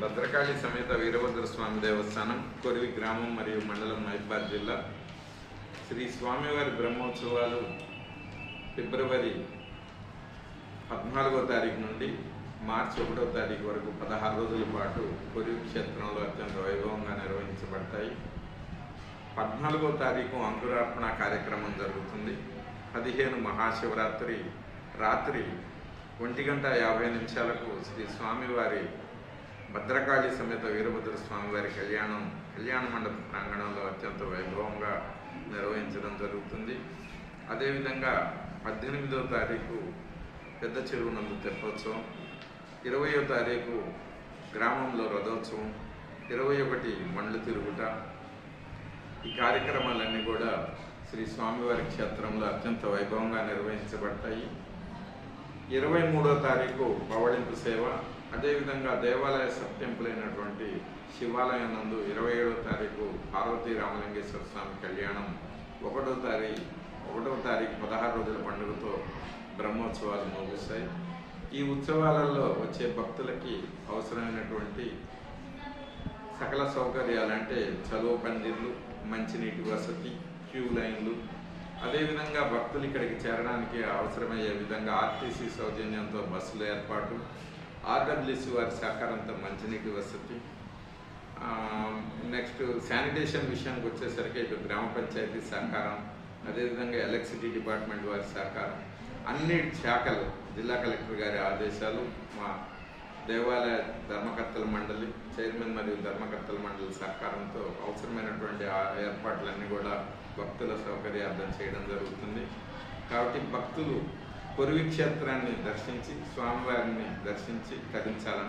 భద్రకాళి సమేత వీరభద్ర స్వామి దేవస్థానం కొరివి గ్రామం మరియు మండలం మహిబాద్ జిల్లా. శ్రీ స్వామివారి బ్రహ్మోత్సవాలు ఫిబ్రవరి పద్నాలుగో తారీఖు నుండి మార్చి ఒకటో తారీఖు వరకు పదహారు రోజుల పాటు కొరివి క్షేత్రంలో అత్యంత వైభవంగా నిర్వహించబడతాయి. పద్నాలుగో తారీఖు అంకురార్పణ కార్యక్రమం జరుగుతుంది. పదిహేను మహాశివరాత్రి రాత్రి ఒంటి గంట యాభై నిమిషాలకు శ్రీ స్వామివారి భద్రకాళి సమేత వీరభద్ర స్వామివారి కళ్యాణం కళ్యాణ మండప ప్రాంగణంలో అత్యంత వైభవంగా నిర్వహించడం జరుగుతుంది. అదేవిధంగా పద్దెనిమిదవ తారీఖు పెద్ద చెరువు నందు తెప్పోత్సవం ఇరవయో తారీఖు గ్రామంలో రథోత్సవం ఇరవై ఒకటి మండ్లు తిరుగుట. ఈ కార్యక్రమాలన్నీ కూడా శ్రీ స్వామివారి క్షేత్రంలో అత్యంత వైభవంగా నిర్వహించబడతాయి ఇరవై మూడో తారీఖు పవళింపు సేవ అదేవిధంగా దేవాలయ సబ్ అయినటువంటి శివాలయం నందు ఇరవై ఏడో తారీఖు పార్వతీ రామలింగేశ్వర స్వామి కళ్యాణం ఒకటో తారీఖు ఒకటో తారీఖు పదహారు రోజుల పండుగతో బ్రహ్మోత్సవాలు ముగుస్తాయి ఈ ఉత్సవాలలో వచ్చే భక్తులకి అవసరమైనటువంటి సకల సౌకర్యాలు అంటే చదువు పందిర్లు మంచినీటి వసతి క్యూ లైన్లు. అదేవిధంగా భక్తులు ఇక్కడికి చేరడానికి అవసరమయ్యే విధంగా ఆర్టీసీ సౌజన్యంతో బస్సుల ఏర్పాటు ఆర్డబ్ల్యూసీ వారి సహకారంతో మంచినీటి వసతి. నెక్స్ట్ శానిటేషన్ విషయానికి వచ్చేసరికి ఇటు గ్రామ పంచాయతీ సహకారం అదేవిధంగా ఎలక్ట్రిసిటీ డిపార్ట్మెంట్ వారి సహకారం. అన్ని శాఖలు జిల్లా కలెక్టర్ గారి ఆదేశాలు మా దేవాలయ ధర్మకర్తల మండలి చైర్మన్ మరియు ధర్మకర్తల మండలి సహకారంతో అవసరమైనటువంటి ఏర్పాట్లన్నీ కూడా భక్తుల సౌకర్యార్థం చేయడం జరుగుతుంది. కాబట్టి భక్తులు పొరువి క్షేత్రాన్ని దర్శించి స్వామివారిని దర్శించి తరించాలని